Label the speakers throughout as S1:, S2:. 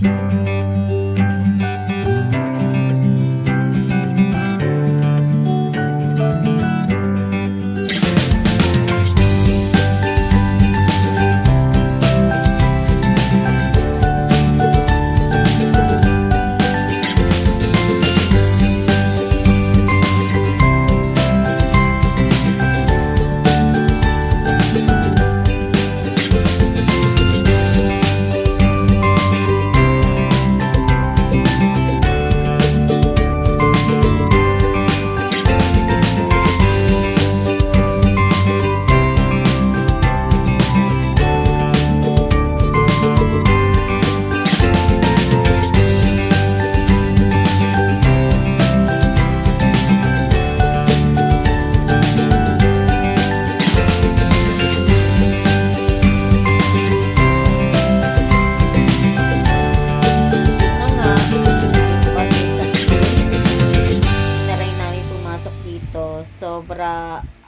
S1: na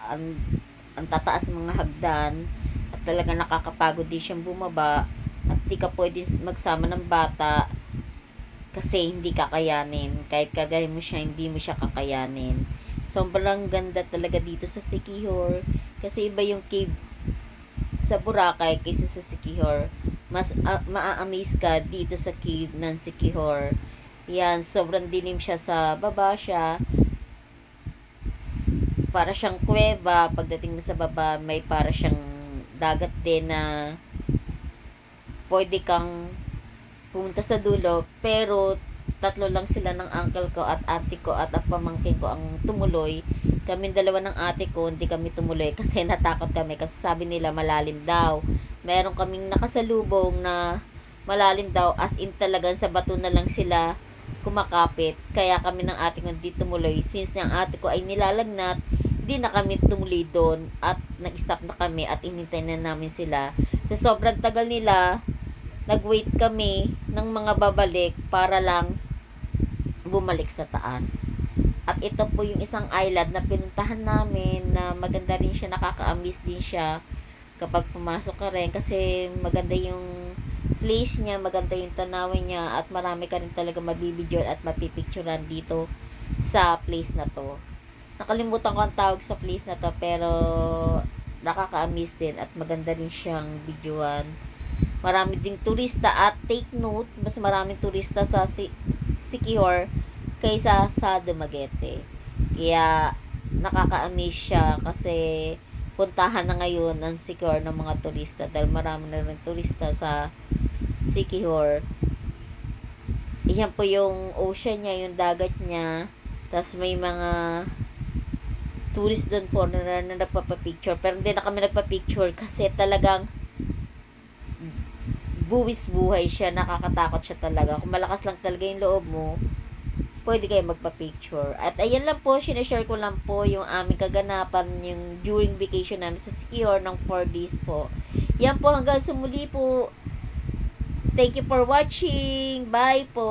S1: ang, ang tataas ng mga hagdan at talaga nakakapagod din siyang bumaba at di ka pwede magsama ng bata kasi hindi kakayanin. Kahit kagayin mo siya, hindi mo siya kakayanin. Sobrang ganda talaga dito sa Sikihor kasi iba yung cave sa Boracay kaysa sa Sikihor. Mas ah, maa-amaze ka dito sa cave ng Sikihor. Yan, sobrang dilim siya sa baba siya. Para siyang kuweba. Pagdating mo sa baba, may para siyang dagat din na pwede kang pumunta sa dulo. Pero, tatlo lang sila ng uncle ko at ate ko at ang pamangkin ko ang tumuloy. Kami dalawa ng ate ko, hindi kami tumuloy kasi natakot kami kasi sabi nila malalim daw. Meron kaming nakasalubong na malalim daw as in talagang sa bato na lang sila kumakapit. Kaya kami ng ate ko hindi tumuloy. Since ng ate ko ay nilalagnat, hindi na kami tumuloy doon at nag-stop na kami at inintay na namin sila. Sa sobrang tagal nila, nag-wait kami ng mga babalik para lang bumalik sa taas. At ito po yung isang island na pinuntahan namin na maganda rin siya, nakaka-amaze din siya kapag pumasok ka rin kasi maganda yung place niya, maganda yung tanawin niya at marami ka rin talaga mabibidyo at mapipicturan dito sa place na to. Nakalimutan ko ang tawag sa place na to pero nakaka-amaze din at maganda rin siyang videoan. Marami ding turista at take note, mas maraming turista sa si Sikihor kaysa sa Dumaguete. Kaya nakaka-amaze siya kasi puntahan na ngayon ang Sikihor ng mga turista dahil marami na rin turista sa Sikihor. Yan po yung ocean niya, yung dagat niya. Tapos may mga tourist doon foreigner na nagpapapicture. Pero hindi na kami nagpapicture kasi talagang buwis buhay siya, nakakatakot siya talaga. Kung malakas lang talaga yung loob mo, pwede kayo magpa-picture. At ayan lang po, sinashare ko lang po yung aming kaganapan, yung during vacation namin sa Sikihor ng 4 days po. Yan po, hanggang sa muli po. Thank you for watching. Bye po.